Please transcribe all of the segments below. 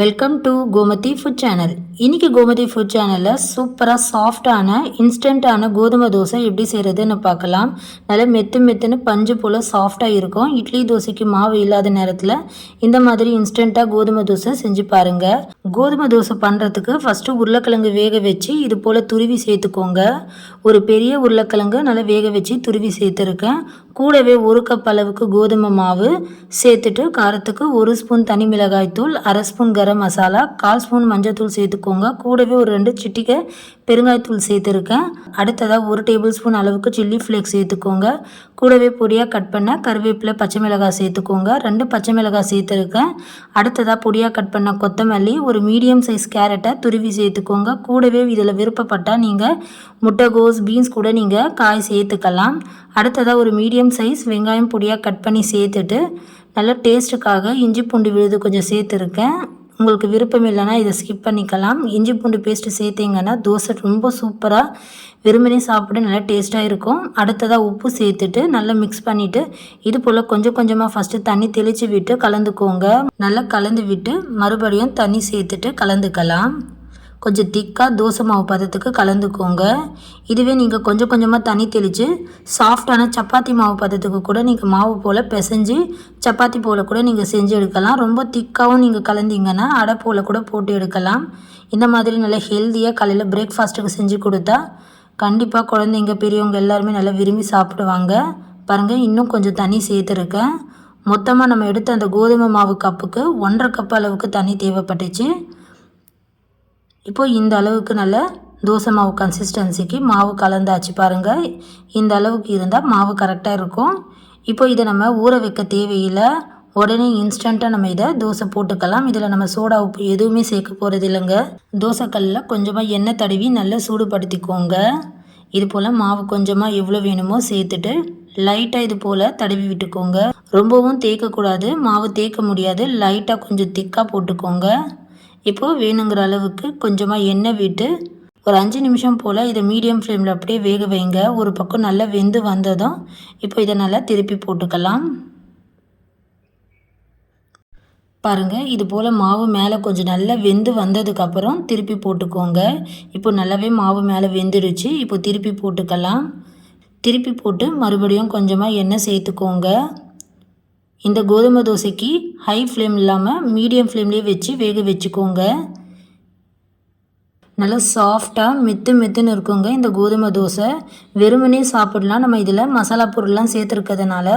Welcome to Gomathi food channel இன்றைக்கி Gomathi food சேனலில் சூப்பராக சாஃப்டான இன்ஸ்டண்ட்டான கோதுமை தோசை எப்படி செய்கிறதுன்னு பார்க்கலாம். நல்லா மெத்து மெத்துன்னு பஞ்சு போல் சாஃப்டாக இருக்கும். இட்லி தோசைக்கு மாவு இல்லாத நேரத்தில் இந்த மாதிரி இன்ஸ்டண்ட்டாக கோதுமை தோசை செஞ்சு பாருங்கள் கோதுமை தோசை பண்ணுறதுக்கு ஃபஸ்ட்டு உருளைக்கிழங்கு வேக வச்சு இது போல் துருவி சேர்த்துக்கோங்க. ஒரு பெரிய உருளைக்கிழங்கு நல்லா வேக வச்சு துருவி சேர்த்துருக்கேன். கூடவே ஒரு கப் அளவுக்கு கோதுமை மாவு சேர்த்துட்டு காரத்துக்கு ஒரு ஸ்பூன் தனி மிளகாய் தூள் அரை ஸ்பூன் கரம் மசாலா கால் ஸ்பூன் மஞ்சள் சேர்த்துக்கோங்க. கூடவே ஒரு ரெண்டு சிட்டிக்கை பெருங்காயத்தூள் சேர்த்துருக்கேன். அடுத்ததாக ஒரு டேபிள் ஸ்பூன் அளவுக்கு சில்லி ஃப்ளேக்ஸ் சேர்த்துக்கோங்க. கூடவே பொடியாக கட் பண்ண கருவேப்பிலை பச்சை மிளகாய் சேர்த்துக்கோங்க. ரெண்டு பச்சை மிளகாய் சேர்த்துருக்கேன். அடுத்ததாக பொடியாக கட் பண்ண கொத்தமல்லி ஒரு மீடியம் சைஸ் கேரட்டை துருவி சேர்த்துக்கோங்க. கூடவே இதில் விருப்பப்பட்டால் நீங்கள் முட்டைகோஸ் பீன்ஸ் கூட நீங்கள் காய் சேர்த்துக்கலாம். அடுத்ததாக ஒரு மீடியம் சைஸ் வெங்காயம் பொடியாக கட் பண்ணி சேர்த்துட்டு நல்ல டேஸ்ட்டுக்காக இஞ்சி பூண்டு விழுது கொஞ்சம் சேர்த்துருக்கேன். உங்களுக்கு விருப்பம் இல்லைன்னா இதை ஸ்கிப் பண்ணிக்கலாம். இஞ்சி பூண்டு பேஸ்ட்டு சேர்த்திங்கன்னா தோசை ரொம்ப சூப்பராக வெறுமனே சாப்பிட நல்லா டேஸ்ட்டாக இருக்கும். அடுத்ததாக உப்பு சேர்த்துட்டு நல்லா மிக்ஸ் பண்ணிவிட்டு இது போல் கொஞ்சம் கொஞ்சமாக ஃபஸ்ட்டு தண்ணி தெளித்து விட்டு கலந்துக்கோங்க. நல்லா கலந்து விட்டு மறுபடியும் தண்ணி சேர்த்துட்டு கலந்துக்கலாம். கொஞ்சம் திக்காக தோசை மாவு பதத்துக்கு கலந்துக்கோங்க. இதுவே நீங்கள் கொஞ்சம் கொஞ்சமாக தண்ணி தெளித்து சாஃப்டான சப்பாத்தி மாவு பதத்துக்கு கூட நீங்கள் மாவு போல் பிசைஞ்சு சப்பாத்தி போல் கூட நீங்கள் செஞ்சு எடுக்கலாம். ரொம்ப திக்காகவும் நீங்கள் கலந்தீங்கன்னா அடை போல் கூட போட்டு எடுக்கலாம். இந்த மாதிரி நல்லா ஹெல்த்தியாக காலையில் பிரேக்ஃபாஸ்ட்டுக்கு செஞ்சு கொடுத்தா கண்டிப்பாக குழந்தைங்க பெரியவங்க எல்லாருமே நல்லா விரும்பி சாப்பிடுவாங்க. பாருங்கள் இன்னும் கொஞ்சம் தண்ணி சேர்த்துருக்கேன். மொத்தமாக நம்ம எடுத்த அந்த கோதுமை மாவு கப்புக்கு ஒன்றரை கப் அளவுக்கு தண்ணி தேவைப்பட்டுச்சு. இப்போது இந்த அளவுக்கு நல்ல தோசை மாவு கன்சிஸ்டன்சிக்கு மாவு கலந்தாச்சு பாருங்கள் இந்த அளவுக்கு இருந்தால் மாவு கரெக்டாக இருக்கும். இப்போ இதை நம்ம ஊற வைக்க தேவையில்லை. உடனே இன்ஸ்டண்ட்டாக நம்ம இதை தோசை போட்டுக்கலாம். இதில் நம்ம சோடா உப்பு எதுவுமே சேர்க்க போகிறது இல்லைங்க. தோசைக்கல்லில் கொஞ்சமாக எண்ணெய் தடவி நல்லா சூடுபடுத்திக்கோங்க. இது போல் மாவு கொஞ்சமாக எவ்வளோ வேணுமோ சேர்த்துட்டு லைட்டாக இது போல் தடவி விட்டுக்கோங்க. ரொம்பவும் தேய்க்கக்கூடாது மாவு தேய்க்க முடியாது. லைட்டாக கொஞ்சம் திக்காக போட்டுக்கோங்க. இப்போது வேணுங்கிற அளவுக்கு கொஞ்சமாக எண்ணெய் விட்டு ஒரு அஞ்சு நிமிஷம் போல் இதை மீடியம் ஃப்ளேமில் அப்படியே வேக வைங்க. ஒரு பக்கம் நல்லா வெந்து வந்ததும் இப்போ இதை நல்லா திருப்பி போட்டுக்கலாம். பாருங்கள் இது போல் மாவு மேலே கொஞ்சம் நல்லா வெந்து வந்ததுக்கப்புறம் திருப்பி போட்டுக்கோங்க. இப்போ நல்லாவே மாவு மேலே வெந்துடுச்சு. இப்போ திருப்பி போட்டுக்கலாம். திருப்பி போட்டு மறுபடியும் கொஞ்சமாக எண்ணெய் சேர்த்துக்கோங்க. இந்த கோதுமை தோசைக்கு ஹை ஃப்ளேம் இல்லாமல் மீடியம் ஃப்ளேம்லேயே வச்சு வேக வச்சுக்கோங்க. நல்லா சாஃப்டாக மெத்து மெத்துன்னு இருக்குங்க இந்த கோதுமை தோசை. வெறுமனே சாப்பிடலாம். நம்ம இதில் மசாலா பொருள்லாம் சேர்த்துருக்கிறதுனால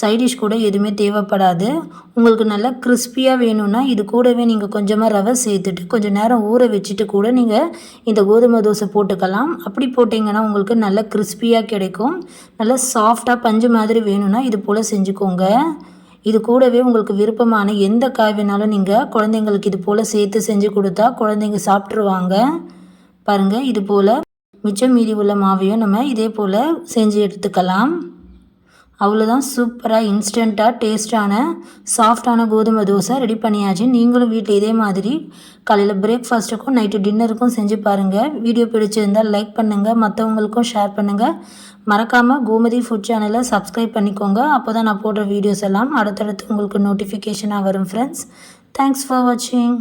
சைடிஷ் கூட எதுவுமே தேவைப்படாது. உங்களுக்கு நல்லா கிறிஸ்பியாக வேணும்னா இது கூடவே நீங்கள் கொஞ்சமாக ரவை சேர்த்துட்டு கொஞ்சம் நேரம் ஊற வச்சுட்டு கூட நீங்கள் இந்த கோதுமை தோசை போட்டுக்கலாம். அப்படி போட்டிங்கன்னா உங்களுக்கு நல்லா கிறிஸ்பியாக கிடைக்கும். நல்லா சாஃப்டாக பஞ்சு மாதிரி வேணும்னா இது போல் செஞ்சுக்கோங்க. இது கூடவே உங்களுக்கு விருப்பமான எந்த காய் வேணாலும் நீங்கள் குழந்தைங்களுக்கு இது போல் சேர்த்து செஞ்சு கொடுத்தா குழந்தைங்க சாப்பிட்ருவாங்க பாருங்கள் இது போல் மிச்சம் மீதி உள்ள மாவையும் நம்ம இதே போல் செஞ்சு எடுத்துக்கலாம். அவ்வளோதான் சூப்பராக இன்ஸ்டண்ட்டாக டேஸ்ட்டான சாஃப்டான கோதுமை தோசை ரெடி பண்ணியாச்சு. நீங்களும் வீட்டில் இதே மாதிரி காலையில் பிரேக்ஃபாஸ்ட்டுக்கும் நைட்டு டின்னருக்கும் செஞ்சு பாருங்கள் வீடியோ பிடிச்சிருந்தால் லைக் பண்ணுங்கள் மற்றவங்களுக்கும் ஷேர் பண்ணுங்கள் மறக்காமல் கோமதி ஃபுட் சேனலை சப்ஸ்கிரைப் பண்ணிக்கோங்க. அப்போ தான் நான் போடுற வீடியோஸ் எல்லாம் அடுத்தடுத்து உங்களுக்கு நோட்டிஃபிகேஷனாக வரும் ஃப்ரெண்ட்ஸ் தேங்க்ஸ் ஃபார் வாட்சிங்